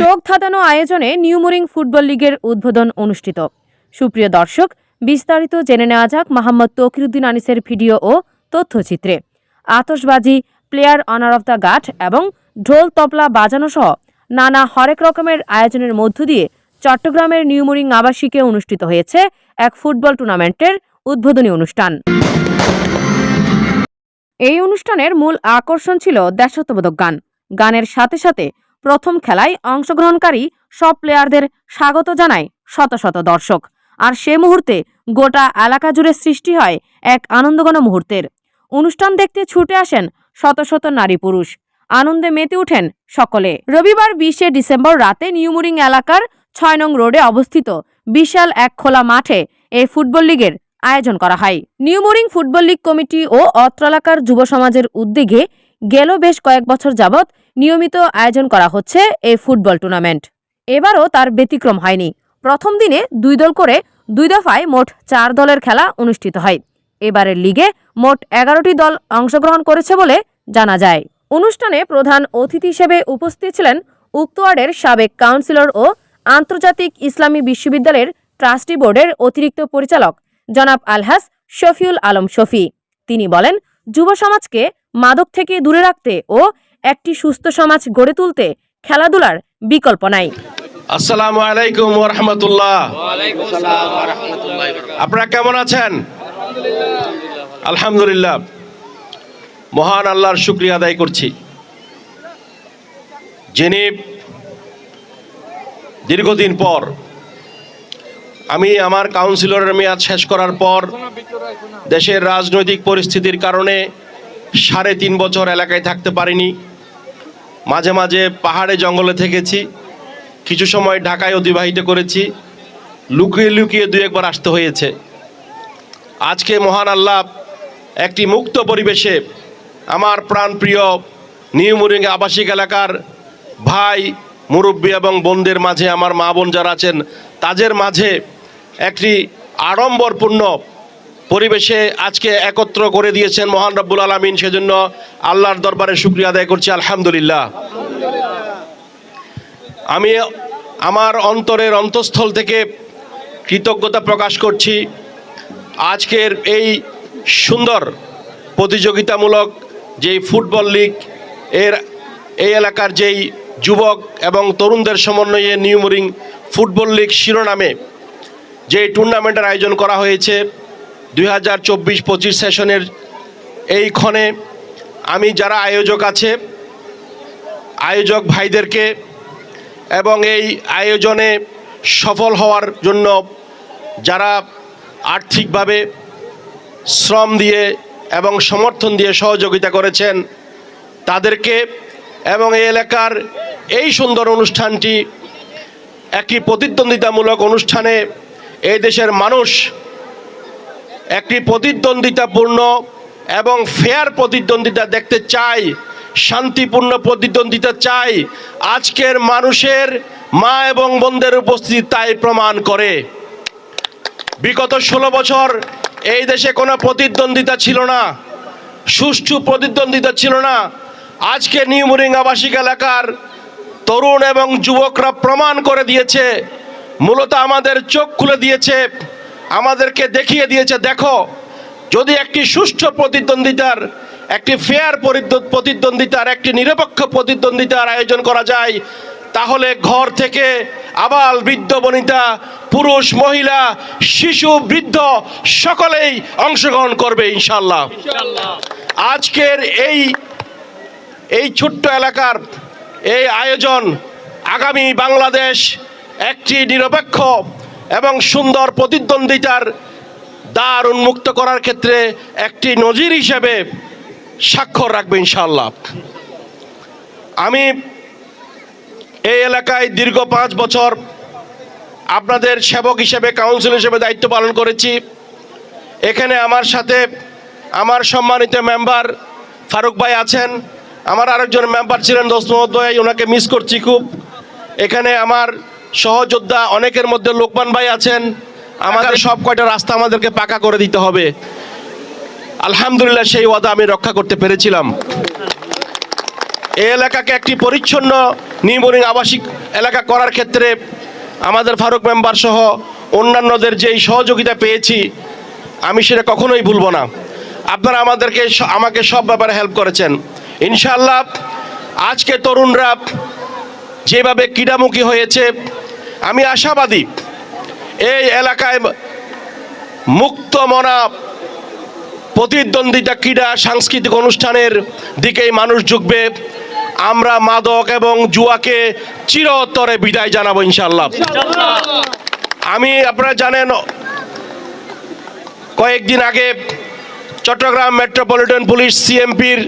চোখ ধাঁধানো আয়োজনে New Mooring football লীগের উদ্বোধন অনুষ্ঠিত। সুপ্রিয় দর্শক, বিস্তারিত জেনে নেওয়া যাক মোহাম্মদ তকিরুদ্দিন আনিসের ভিডিও ও তথ্যচিত্রে। আতশবাজি, প্লেয়ার অনার অফ দ্য গাঠ এবং ঢোল তবলা বাজানো সহ নানা হরেক রকমের আয়োজনের মধ্য দিয়ে চট্টগ্রামের নিউমোরিং আবাসিকে অনুষ্ঠিত হয়েছে এক ফুটবল টুর্নামেন্টের উদ্বোধনী অনুষ্ঠান। এই অনুষ্ঠানের মূল আকর্ষণ ছিল দেশাত্মবোধক গান। গানের সাথে সাথে প্রথম খেলায় অংশগ্রহণকারী সব প্লেয়ারদের স্বাগত জানায় শত শত দর্শক। আর সে মুহূর্তে গোটা এলাকা জুড়ে সৃষ্টি হয় এক আনন্দঘন মুহূর্তের। অনুষ্ঠান দেখতে ছুটে আসেন শত শত নারী পুরুষ। আনন্দে মেতে উঠেন সকলে। রবিবার বিশে ডিসেম্বর রাতে নিউমুরিং এলাকার ছয় নং রোডে অবস্থিত বিশাল এক খোলা মাঠে এই ফুটবল লীগের আয়োজন করা হয়। নিউমুরিং ফুটবল লীগ কমিটি ও অত্র এলাকার যুব সমাজের উদ্যোগে গেল বেশ কয়েক বছর যাবৎ নিয়মিত আয়োজন করা হচ্ছে এই ফুটবল টুর্নামেন্ট। এবারও তার ব্যতিক্রম হয়নি। প্রথম দিনে দুই দল করে দুই দফায় মোট চার দলের খেলা অনুষ্ঠিত হয়। এবারের লিগে মোট এগারোটি দল অংশগ্রহণ করেছে বলে জানা যায়। অনুষ্ঠানে প্রধান অতিথি হিসেবে উপস্থিত ছিলেন উক্ত ওয়ার্ডের সাবেক কাউন্সিলর ও আন্তর্জাতিক ইসলামী বিশ্ববিদ্যালয়ের ট্রাস্টি বোর্ডের অতিরিক্ত পরিচালক জনাব আলহাস শফিউল আলম শফি। তিনি বলেন, যুব সমাজকে মাদক থেকে দূরে রাখতে ও একটি সুস্থ সমাজ গড়ে তুলতে খেলাধুলার বিকল্প নাই। আসসালামু আলাইকুম রহমতুল্লাহ। আপনারা কেমন আছেন? আলহামদুলিল্লাহ। মহান আল্লাহর শুক্রিয়া আদায় করছি। যিনি দীর্ঘদিন পর আমি আমার কাউন্সিলরের মেয়াদ শেষ করার পর দেশের রাজনৈতিক পরিস্থিতির কারণে সাড়ে তিন বছর এলাকায় থাকতে পারিনি। মাঝে মাঝে পাহাড়ে জঙ্গলে থেকেছি। কিছু সময় ঢাকায় অতিবাহিত করেছি। লুকিয়ে লুকিয়ে দু একবার আসতে হয়েছে। আজকে মহান আল্লাহ একটি মুক্ত পরিবেশে আমার প্রাণপ্রিয় নিউ মুরিং আবাসিক এলাকার ভাই, মুরব্বী এবং বোনদের মাঝে, আমার মা বোন যারা আছেন, তাদের মাঝে একটি আড়ম্বরপূর্ণ পরিবেশে আজকে একত্র করে দিয়েছেন মহান রব্বুল আলমিন, সেজন্য আল্লাহর দরবারে শুক্রিয়া আদায় করছি, আলহামদুলিল্লাহ। আমি আমার অন্তরের অন্তঃস্থল থেকে কৃতজ্ঞতা প্রকাশ করছি। আজকের এই সুন্দর প্রতিযোগিতামূলক যেই ফুটবল লিগ, এর এই এলাকার যেই যুবক এবং তরুণদের সমন্বয়ে নিউমরিং ফুটবল লিগ শিরোনামে যে টুর্নামেন্টের আয়োজন করা হয়েছে দুই হাজার চব্বিশ পঁচিশ সেশনের এই ক্ষণে আমি যারা আয়োজক আছে, আয়োজক ভাইদেরকে এবং এই আয়োজনে সফল হওয়ার জন্য যারা আর্থিকভাবে শ্রম দিয়ে এবং সমর্থন দিয়ে সহযোগিতা করেছেন তাদেরকে এবং এই এলাকার এই সুন্দর অনুষ্ঠানটি একটি প্রতিদ্বন্দ্বিতামূলক অনুষ্ঠানে এই দেশের মানুষ একটি প্রতিদ্বন্দ্বিতাপূর্ণ এবং ফেয়ার প্রতিদ্বন্দ্বিতা দেখতে চাই, শান্তিপূর্ণ প্রতিদ্বন্দ্বিতা চাই। আজকের মানুষের মা এবং বোনদের উপস্থিতি তাই প্রমাণ করে। বিগত ষোলো বছর এই দেশে কোনো প্রতিদ্বন্দ্বিতা ছিল না, সুষ্ঠু প্রতিদ্বন্দ্বিতা ছিল না। আজকে নিউমুরিং আবাসিক এলাকার তরুণ এবং যুবকরা প্রমাণ করে দিয়েছে, মূলত আমাদের চোখ খুলে দিয়েছে। আমাদেরকে দেখিয়ে দিয়েছে দেখো যদি একটি সুষ্ঠু প্রতিদ্বন্দ্বিতার একটি ফেয়ার প্রতিদ্বন্দ্বিতার একটি নিরপেক্ষ প্রতিদ্বন্দ্বিতার আয়োজন করা যায় তাহলে ঘর থেকে আবাল বৃদ্ধ বনিতা পুরুষ মহিলা শিশু বৃদ্ধ সকলেই অংশগ্রহণ করবে ইনশাল্লাহ আজকের এই এই ছোট্ট এলাকার এই আয়োজন আগামী বাংলাদেশ একটি নিরপেক্ষ এবং সুন্দর প্রতিদ্বন্দ্বিতার দ্বার উন্মুক্ত করার ক্ষেত্রে একটি নজির হিসেবে স্বাক্ষর রাখবে ইনশাল্লাহ আমি এই এলাকায় দীর্ঘ পাঁচ বছর আপনাদের সেবক হিসেবে কাউন্সিল হিসেবে দায়িত্ব পালন করেছি। এখানে আমার সাথে আমার সম্মানিত মেম্বার ফারুক ভাই আছেন। আমার আরেকজন মেম্বার ছিলেন দোস্ত ভাই ওনাকে মিস করছি খুব। এখানে আমার সহযোদ্ধা অনেকের মধ্যে লোকমান ভাই আছেন। আমাদের সব কয়টা রাস্তা আমাদেরকে পাকা করে দিতে হবে। আলহামদুলিল্লাহ সেই ওয়াদা আমি রক্ষা করতে পেরেছিলাম। এই এলাকাকে একটি পরিচ্ছন্ন নির্মরিং আবাসিক এলাকা করার ক্ষেত্রে আমাদের ফারুক মেম্বার সহ অন্যান্যদের যেই সহযোগিতা পেয়েছি আমি সেটা কখনোই ভুলব না। আপনারা আমাদেরকে আমাকে সব ব্যাপারে হেল্প করেছেন। ইনশাআল্লাহ আজকে তরুণরা যেভাবে ক্রীড়ামুখী হয়েছে আমি আশাবাদী এই এলাকায় মুক্ত মনা প্রতিদ্বন্দ্বিতা ক্রীড়া সাংস্কৃতিক অনুষ্ঠানের দিকেই মানুষ ঝুঁকবে। আমরা মাদক এবং জুয়াকে চিরতরে বিদায় জানাব ইনশাল্লাহ আমি, আপনারা জানেন, কয়েকদিন আগে চট্টগ্রাম মেট্রোপলিটন পুলিশ সিএমপির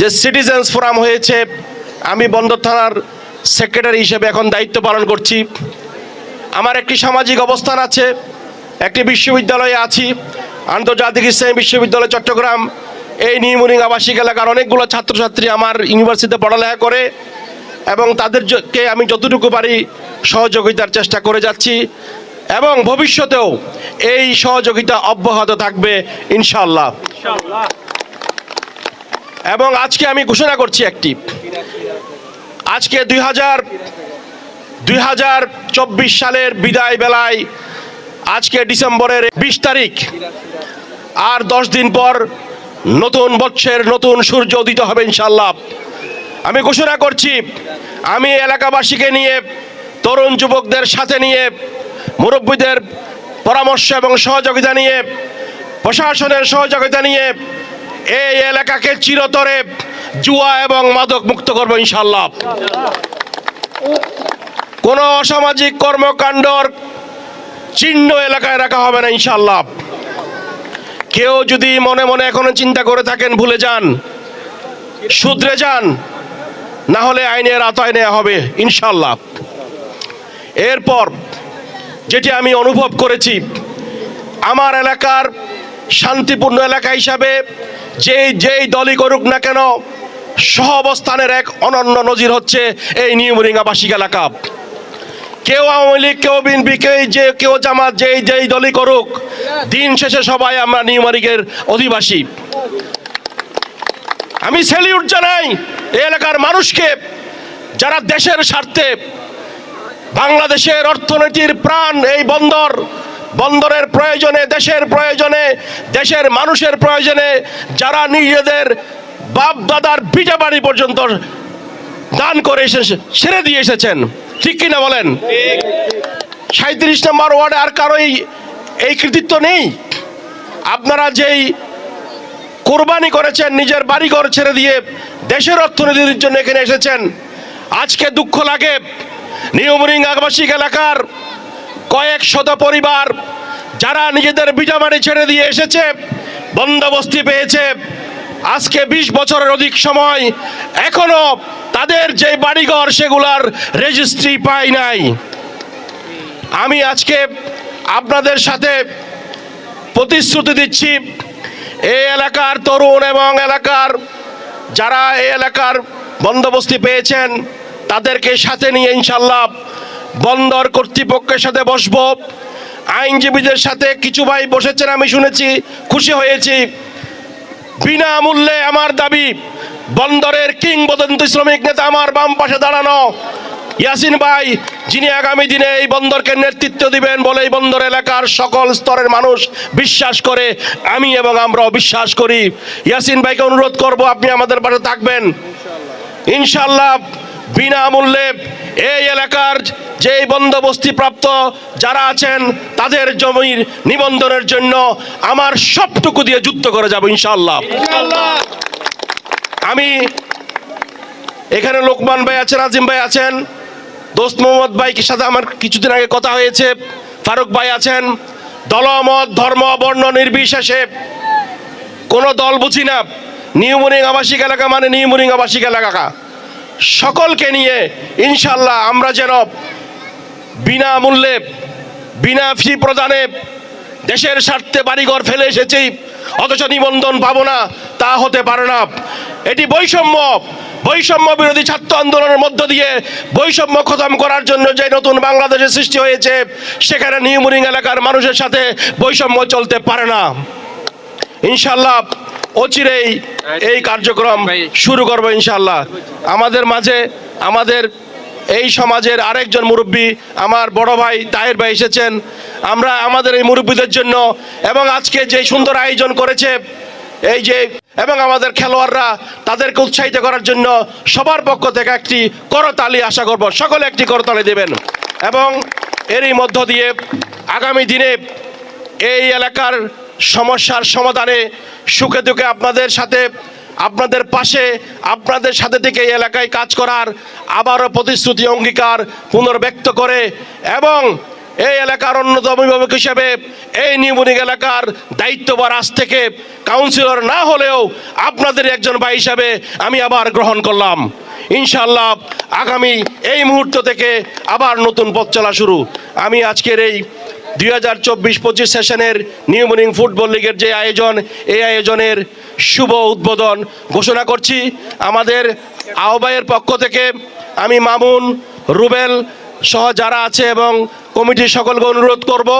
যে সিটিজেন্স ফোরাম হয়েছে, আমি বন্দর থানার সেক্রেটারি হিসেবে এখন দায়িত্ব পালন করছি। আমার একটি সামাজিক অবস্থান আছে, একটি বিশ্ববিদ্যালয়ে আছি, আন্তর্জাতিক ইসলামী বিশ্ববিদ্যালয় চট্টগ্রাম। এই নিউমনিং আবাসিক এলাকার অনেকগুলো ছাত্রছাত্রী আমার ইউনিভার্সিটিতে পড়ালেখা করে এবং তাদেরকে আমি যতটুকু পারি সহযোগিতার চেষ্টা করে যাচ্ছি এবং ভবিষ্যতেও এই সহযোগিতা অব্যাহত থাকবে ইনশাল্লাহ এবং আজকে আমি ঘোষণা করছি একটি আজকে দুই হাজার দুই হাজার চব্বিশ সালের বিদায় বেলায় আজকে ডিসেম্বরের বিশ তারিখ, আর দশ দিন পর নতুন বৎসের নতুন সূর্য উদিত হবে ইনশাল্লাহ আমি ঘোষণা করছি, আমি এলাকাবাসীকে নিয়ে, তরুণ যুবকদের সাথে নিয়ে, মুরব্বীদের পরামর্শ এবং সহযোগিতা নিয়ে, প্রশাসনের সহযোগিতা নিয়ে এই এলাকাকে চিরতরে জুয়া এবং মাদক মুক্ত করব ইনশাল্লাহ কোনো অসামাজিক কর্মকাণ্ডর চিহ্ন এলাকায় রাখা হবে না ইনশাল্লাহ কেউ যদি মনে মনে এখনও চিন্তা করে থাকেন, ভুলে যান, শুধরে যান, না হলে আইনের আতায় নেওয়া হবে ইনশাল্লাহ এরপর যেটি আমি অনুভব করেছি, আমার এলাকার শান্তিপূর্ণ এলাকা হিসাবে যেই যেই দলই করুক না কেন সহ অবস্থানের এক অনন্য নজির হচ্ছে এই নিউমরিং আবাসিক এলাকা। কেউ আওয়ামী লীগ, কেউ বিএনপি, কেউ যে, কেউ জামাত, যেই যেই দলই করুক, দিন শেষে সবাই আমরা নিউমারিকের অধিবাসী। আমি সেলিউট জানাই এলাকার মানুষকে, যারা দেশের স্বার্থে বাংলাদেশের অর্থনীতির প্রাণ এই বন্দর, বন্দরের প্রয়োজনে, দেশের প্রয়োজনে, দেশের মানুষের প্রয়োজনে, যারা নিজেদের বাপ দাদার ভিটা বাড়ি পর্যন্ত দান করে এসে ছেড়ে দিয়ে এসেছেন। ঠিক কিনা বলেন? সাঁত্রিশ নম্বর ওয়ার্ডে আর কারোই এই কৃতিত্ব নেই? আপনারা যেই কোরবানি করেছেন, নিজের বাড়িঘর ছেড়ে দিয়ে দেশের অর্থনীতির জন্য এখানে এসেছেন, আজকে দুঃখ লাগে। নিয়মরিং আবাসিক এলাকার কয়েক শত পরিবার যারা নিজেদের বিজামারি ছেড়ে দিয়ে এসেছে, বন্দোবস্তি পেয়েছে আজকে বিশ বছরের অধিক সময় এখনও তাদের যে বাড়িঘর সেগুলার রেজিস্ট্রি পাই নাই। আমি আজকে আপনাদের সাথে প্রতিশ্রুতি দিচ্ছি, এই এলাকার তরুণ এবং এলাকার যারা এই এলাকার বন্দোবস্তি পেয়েছেন, তাদেরকে সাথে নিয়ে ইনশাল্লাহ বন্দর কর্তৃপক্ষের সাথে বসবো। আইনজীবীদের সাথে কিছু ভাই বসেছেন, আমি শুনেছি, খুশি হয়েছি। বিনামূল্যে আমার দাবি, বন্দরের কিংবদন্তি শ্রমিক নেতা আমার বাম পাশে দাঁড়ানো। ইয়াসিন ভাই, যিনি আগামী দিনে এই বন্দরকে নেতৃত্ব দিবেন বলে এই বন্দর এলাকার সকল স্তরের মানুষ বিশ্বাস করে, আমি এবং আমরাও বিশ্বাস করি। ইয়াসিন ভাইকে অনুরোধ করব, আপনি আমাদের পাশে থাকবেন। ইনশাল্লাহ বিনামূল্যে এই এলাকার যেই বন্দোবস্তি প্রাপ্ত যারা আছেন, তাদের জমির নিবন্ধনের জন্য আমার সবটুকু দিয়ে যুদ্ধ করে যাব ইনশাল্লাহ আমি এখানে লোকমান ভাই আছেন, আজিম ভাই আছেন, দোস্ত মোহাম্মদ ভাইকে সাথে আমার কিছুদিন আগে কথা হয়েছে, ফারুক ভাই আছেন, দলমত, ধর্ম, বর্ণ, নির্বিশেষে কোনো দল বুঝি না। নিউমরিং আবাসিক এলাকা মানে নিউমরিং আবাসিক এলাকা। সকলকে নিয়ে ইনশাল্লাহ আমরা যেন বিনামূল্যে, বিনা ফি প্রদানে দেশের স্বার্থে বাড়িঘর ফেলে এসেছি, অথচ নিবন্ধন পাবো না, তা হতে পারে না। এটি বৈষম্য বৈষম্য বিরোধী ছাত্র আন্দোলনের মধ্য দিয়ে বৈষম্য খতম করার জন্য যে নতুন বাংলাদেশের সৃষ্টি হয়েছে, সেখানে নিউমরিং এলাকার মানুষের সাথে বৈষম্য চলতে পারে না। ইনশাল্লাহ অচিরেই এই কার্যক্রম শুরু করব ইনশাল্লাহ আমাদের মাঝে আমাদের এই সমাজের আরেকজন মুরব্বী আমার বড় ভাই তাহের ভাই এসেছেন। আমরা আমাদের এই মুরব্বীদের জন্য এবং আজকে যে সুন্দর আয়োজন করেছে এই যে এবং আমাদের খেলোয়াড়রা তাদেরকে উৎসাহিত করার জন্য সবার পক্ষ থেকে একটি করতালি আশা করব সকলে একটি করতালি দেবেন। এবং এরই মধ্য দিয়ে আগামী দিনে এই এলাকার সমস্যার সমাধানে সুখে দুঃখে আপনাদের সাথে, আপনাদের পাশে, আপনাদের সাথে থেকে এই এলাকায় কাজ করার আবারও প্রতিশ্রুতি, অঙ্গীকার পুনর্ব্যক্ত করে এবং এই এলাকার অন্যতম অভিভাবক হিসেবে এই নিউমনিক এলাকার দায়িত্ববার আজ থেকে কাউন্সিলর না হলেও আপনাদের একজন ভাই হিসাবে আমি আবার গ্রহণ করলাম। ইনশাল্লাহ আগামী এই মুহূর্ত থেকে আবার নতুন পথ চলা শুরু। আমি আজকের এই দুই হাজার চব্বিশ পঁচিশ সেশনের নিউ মর্নিং ফুটবল লিগের যে আয়োজন, এই আয়োজনের শুভ উদ্বোধন ঘোষণা করছি। আমাদের আহ্বায়ের পক্ষ থেকে আমি মামুন, রুবেল সহ যারা আছে এবং কমিটির সকলকে অনুরোধ করব,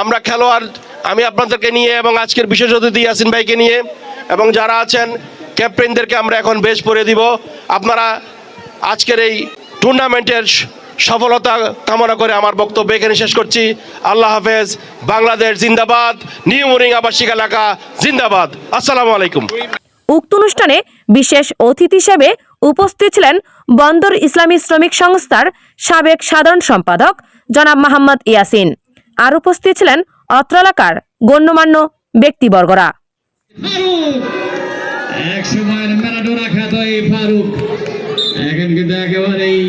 আমরা খেলোয়াড় আমি আপনাদেরকে নিয়ে এবং আজকের বিশেষ অতিথি ইয়াসিন ভাইকে নিয়ে এবং যারা আছেন, ক্যাপ্টেনদেরকে আমরা এখন বেশ পরে দিব। আপনারা আজকের এই টুর্নামেন্টের সফলতা কামনা করে আমার বক্তব্য এখানে শেষ করছি। আল্লাহ হাফেজ। বাংলাদেশ জিন্দাবাদ। নিউ মরিং আবাসিক এলাকা জিন্দাবাদ। আসসালামু আলাইকুম। উক্ত অনুষ্ঠানে বিশেষ অতিথি হিসেবে উপস্থিত ছিলেন বন্দর ইসলামী শ্রমিক সংস্থার সাবেক সাধারণ সম্পাদক জনাব মোহাম্মদ ইয়াসিন। আর উপস্থিত ছিলেন অত্র এলাকার গণ্যমান্য ব্যক্তিবর্গরা। এক সময় ম্যারাডোনা খ্যাত এই ফারুক। এখন কিন্তু একেবারেই